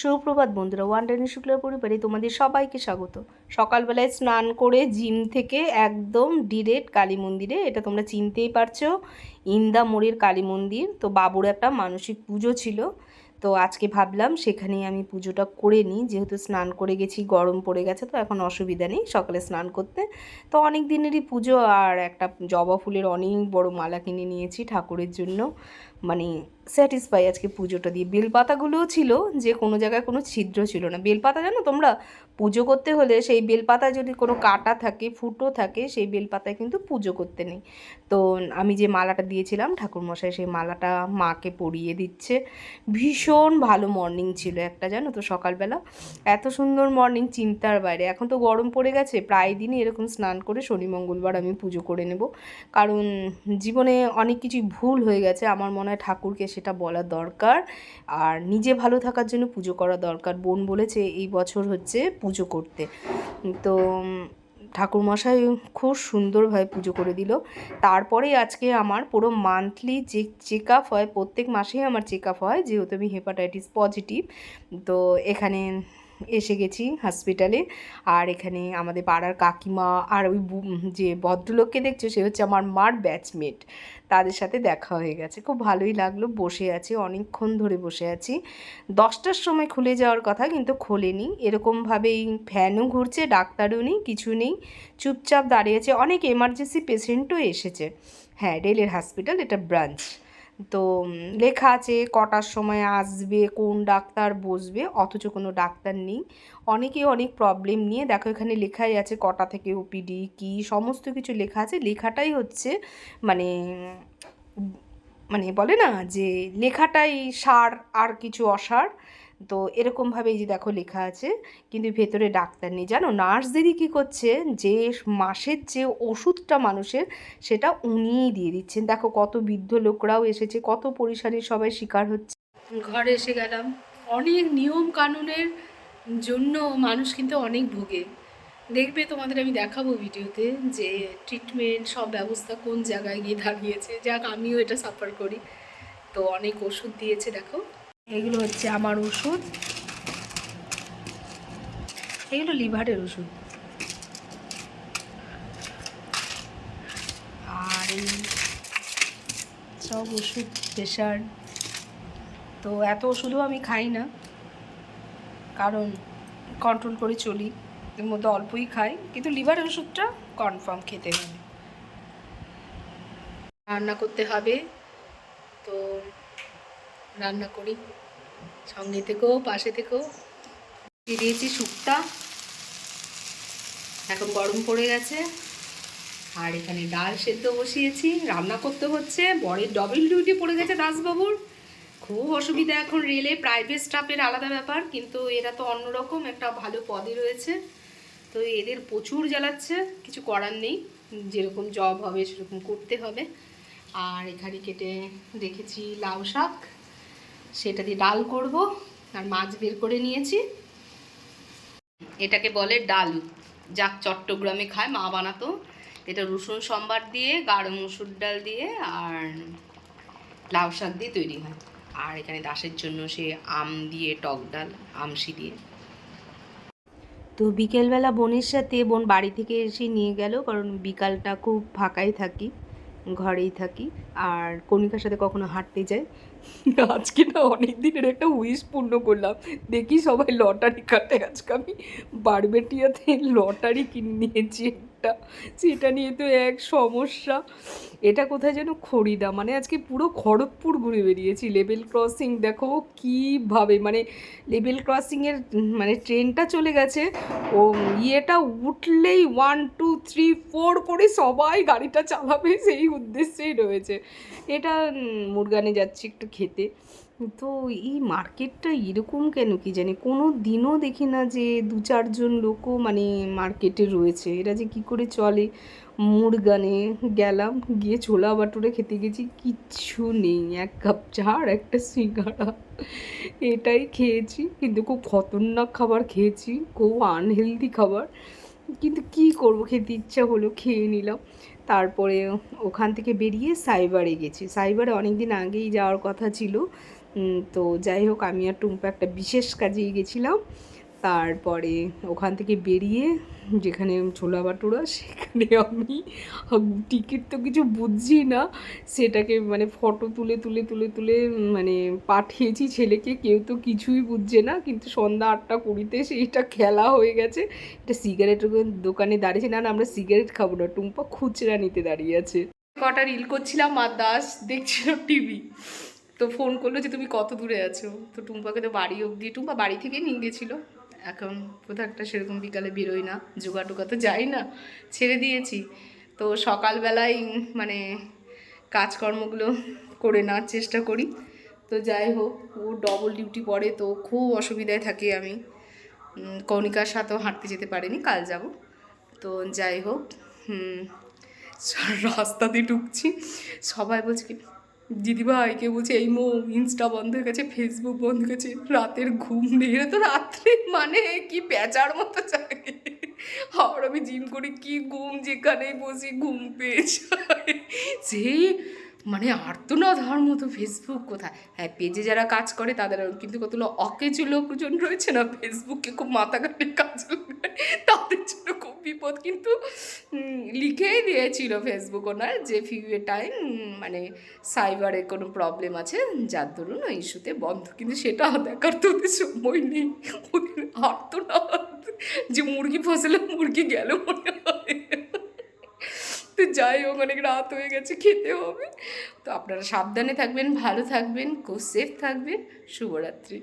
সুপ্রভাত বন্ধুরা, one tiny শুক্লার পরিবারে তোমাদের সবাইকে স্বাগত। সকালবেলায় স্নান করে জিম থেকে একদম ডিরেক্ট কালী মন্দিরে, এটা তোমরা চিনতেই পারছ, ইন্দা মোড়ের কালী মন্দির। তো বাবুর একটা মানসিক পুজো ছিল। তো আজকে ভাবলাম সেখানেই আমি পুজোটা করে নিই। যেহেতু স্নান করে গেছি, গরম পড়ে গেছে, তো এখন অসুবিধা নেই। সকালে স্নান করতে। তো অনেক দিনেরই পুজো আর একটা জবা ফুলের অনেক বড় মালা কিনে নিয়েছি ঠাকুরের জন্য। মানে স্যাটিসফাই আজকে পুজোটা দিয়ে। বেলপাতাগুলোও ছিল, যে কোনো জায়গায় কোনো ছিদ্র ছিল না। বেলপাতা জানো তোমরা? পুজো করতে হলে সেই বেলপাতায় যদি কোনো কাটা থাকে, ফুটো থাকে, সেই বেলপাতায় কিন্তু পুজো করতে নেই। তো আমি যে মালাটা দিয়েছিলাম, ঠাকুরমশাই সেই মালাটা মাকে পরিয়ে দিচ্ছে। ভীষণ ভালো মর্নিং ছিল একটা, জানো তো, সকালবেলা। এত সুন্দর মর্নিং চিন্তার বাইরে। এখন তো গরম পড়ে গেছে, প্রায় দিনই এরকম স্নান করে শনি, মঙ্গলবার আমি পুজো করে নেব। কারণ জীবনে অনেক কিছুই ভুল হয়ে গেছে, আমার মনে হয় ঠাকুরকে সেটা বলা দরকার। আর নিজে ভালো থাকার জন্য পুজো করা দরকার। বোন বলেছে এই বছর হচ্ছে পুজো করতে। তো ঠাকুরমশাই খুব সুন্দরভাবে পুজো করে দিল। তারপরেই আজকে আমার পুরো মান্থলি যে চেক হয়, প্রত্যেক মাসেই আমার চেক আপ হয়, যেহেতু আমি হেপাটাইটিস পজিটিভ তো এখানে এসে গেছি হসপিটালে আর এখানে আমাদের পাড়ার কাকিমা আর ওই যে ভদ্রলোককে দেখছ, সে হচ্ছে আমার মার ব্যাচমেট তাদের সাথে দেখা হয়ে গেছে। খুব ভালোই লাগল, বসে আছি, অনেকক্ষণ ধরে বসে আছি। দশটার সময় খুলে যাওয়ার কথা, কিন্তু খোলেনি। এরকমভাবেই ফ্যানও ঘুরছে, ডাক্তারও নেই, কিছু নেই। চুপচাপ দাঁড়িয়ে আছে। অনেক এমার্জেন্সি পেশেন্টও এসেছে। হ্যাঁ রেলের হসপিটাল এটা ব্রাঞ্চ তো লেখা আছে কটার সময় আসবে, কোন ডাক্তার বসবে, অথচ কোনো ডাক্তার নেই। অনেকে অনেক প্রবলেম নিয়ে, দেখো এখানে লেখাই আছে কটা থেকে ওপিডি কি, সমস্ত কিছু লেখা আছে। লেখাটাই হচ্ছে মানে মানে বলে না যে, লেখাটাই সার আর কিছু অসার। তো এরকমভাবে এই যে দেখো লেখা আছে, কিন্তু ভেতরে ডাক্তার নেই। জানো নার্স দিদি কী করছে? যে মাসের যে ওষুধটা মানুষের, সেটা উনিই দিয়ে দিচ্ছেন। দেখো কত বৃদ্ধ লোকরাও এসেছে, কত পরিসারী সবাই শিকার হচ্ছে। ঘরে এসে গেলাম। অনেক নিয়ম কানুনের জন্য মানুষ কিন্তু অনেক ভোগে। দেখবে তোমাদের আমি দেখাবো ভিডিওতে যে ট্রিটমেন্ট সব ব্যবস্থা কোন জায়গায় গিয়ে দাঁড়িয়েছে। যাক, আমিও এটা সাফার করি। তো অনেক ওষুধ দিয়েছে, দেখো। এগুলো হচ্ছে আমার ওষুধ। এগুলো লিভারের ওষুধ। আর এই সব ওষুধ প্রেশার। তো এত ওষুধও আমি খাই না। কারণ কন্ট্রোল করে চলি। এর মধ্যে অল্পই খাই। কিন্তু লিভারের ওষুধটা কনফার্ম খেতে হবে। রান্না করতে হবে। তো রান্না করি। সঙ্গে থেকেও, পাশে থেকেও দিয়ে দিয়েছি শুক্তা। এখন গরম পড়ে গেছে। আর এখানে ডাল সেদ্ধ বসিয়েছি, রান্না করতে হচ্ছে। বরের ডবল ডিউটি পড়ে গেছে দাসবাবুর। খুব অসুবিধা এখন রেলে প্রাইভেট স্টাফের আলাদা ব্যাপার, কিন্তু এরা তো অন্যরকম, একটা ভালো পদে রয়েছে। তো এদের প্রচুর জ্বালাচ্ছে, কিছু করার নেই। যেরকম জব হবে, সেরকম করতে হবে। আর এখানে কেটে দেখেছি লাউ শাক। সেটা দিয়ে ডাল করব আর মাছ বের করে নিয়েছি। এটাকে বলে ডাল। যাক, চট্টগ্রামে খায়, মা বানাতো। এটা রসুন সম্বার দিয়ে, গাঢ় মসুর ডাল দিয়ে আর লাউ শাক দিয়ে তৈরি হয়। আর এখানে দাসের জন্য সে আম দিয়ে, টক ডাল আমসি দিয়ে। তো বিকেলবেলা বোনের সাথে, বোন বাড়ি থেকে এসে নিয়ে গেল, কারণ বিকালটা খুব ফাঁকাই থাকি, ঘরেই থাকি। আর কণিকার সাথে কখনো হাঁটতে যাই আজকে না অনেক দিনের একটা উইশ পূর্ণ করলাম। দেখি সবাই লটারি কাটে। আজকে আমি বারবেটিয়াতে লটারি কিনে নিয়েছি। একটা। সেটা নিয়ে তো এক সমস্যা। এটা কোথায় যেন খড়িদা? মানে আজকে পুরো খড়গপুর ঘুরে বেরিয়েছি। লেভেল ক্রসিং দেখো কীভাবে মানে লেভেল ক্রসিংয়ের মানে ট্রেনটা চলে গেছে। ও ইয়েটা উঠলেই ওয়ান টু থ্রি ফোর করে সবাই গাড়িটা চালাবে, সেই উদ্দেশ্যেই রয়েছে। এটা মুরগানে যাচ্ছি একটু খেতে। তো এই মার্কেটটা এরকম কেন কি জানি? কোনো দিনও দেখি না যে দু চারজন লোকও মানে মার্কেটে রয়েছে। এরা যে কি করে চলে? মুরগানে গেলাম, গিয়ে ছোলা বাটুরে খেতে গেছি, কিচ্ছু নেই। এক কাপ চা আর একটা সিঙ্গাড়া। এটাই খেয়েছি। কিন্তু খুব খতরনাক খাবার খেয়েছি, খুব আনহেলদি খাবার। কিন্তু কি করব? খেতে ইচ্ছা হলো, খেয়ে নিলাম। তারপরে ওখান থেকে বেরিয়ে সাইবারে গেছি। সাইবারে অনেক দিন আগেই যাওয়ার কথা ছিল। তো যাই হোক, আমি আর টুম্পা একটা বিশেষ কাজে গেছিলাম। তারপরে ওখান থেকে বেরিয়ে যেখানে ছোলা বাটুরা, সেখানে আমি টিকিট তো কিছু বুঝছি না। সেটাকে মানে ফটো তুলে তুলে তুলে তুলে মানে পাঠিয়েছি ছেলেকে। কেউ তো কিছুই বুঝছে না, কিন্তু সন্ধ্যা আটটা কুড়িতে সেইটা খেলা হয়ে গেছে। এটা সিগারেটের দোকানে দাঁড়িয়েছে। না না, আমরা সিগারেট খাব না। টুম্পা খুচরা নিতে দাঁড়িয়ে আছে। কটা রিল করছিলাম আর দাস দেখছিল টিভি তো ফোন করল যে তুমি কত দূরে আছো? তো টুম্পাকে তো বাড়ি অবধি টুম্পা বাড়ি থেকে নিয়ে গেছিল এখন কোথাও একটা সেরকম বিকালে বেরোই না জোগা টোগা তো যাই না ছেড়ে দিয়েছি। তো সকালবেলায় মানে কাজকর্মগুলো করে নেওয়ার চেষ্টা করি। তো যাই হোক ও ডবল ডিউটি পড়ে তো খুব অসুবিধায় থাকি আমি। উম, কণিকার সাথেও হাঁটতে যেতে পারিনি কাল যাব। তো যাই হোক হুম, রাস্তা দিয়ে ঢুকছি। সবাই বলছে কি দিদিভাই কেউ বলছে, এই মো ইনস্টা বন্ধ হয়ে গেছে ফেসবুক বন্ধ হয়ে গেছে, রাতের ঘুম নেই। তো রাত্রে মানে কি পেঁচার মতো জাগে আর আমি জিম করি, কি ঘুম যেখানেই বসি, ঘুম পেয়ে যায়। সেই মানে হওয়ার মতো ফেসবুক কোথায়? হ্যাঁ পেজে যারা কাজ করে, তাদের কিন্তু কতগুলো অকেজো লোকজন রয়েছে না? ফেসবুকে খুব মাথা কাটে কাজ তাদের জন্য খুব বিপদ কিন্তু লিখেই দিয়েছিল ফেসবুক ওনার যে ফিউ এ টাইম মানে সাইবারে কোনো প্রবলেম আছে, যার দরুন ওই ইস্যুতে বন্ধ। কিন্তু সেটা দেখার তো সময় নেই। ওদের আর্তনাদ যে মুরগি ফসলে মুরগি গেল মনে হয়। তো যাই হোক, অনেক রাত হয়ে গেছে, খেতে হবে। তো আপনারা সাবধানে থাকবেন, ভালো থাকবেন, খুব সেফ থাকবেন। শুভরাত্রি।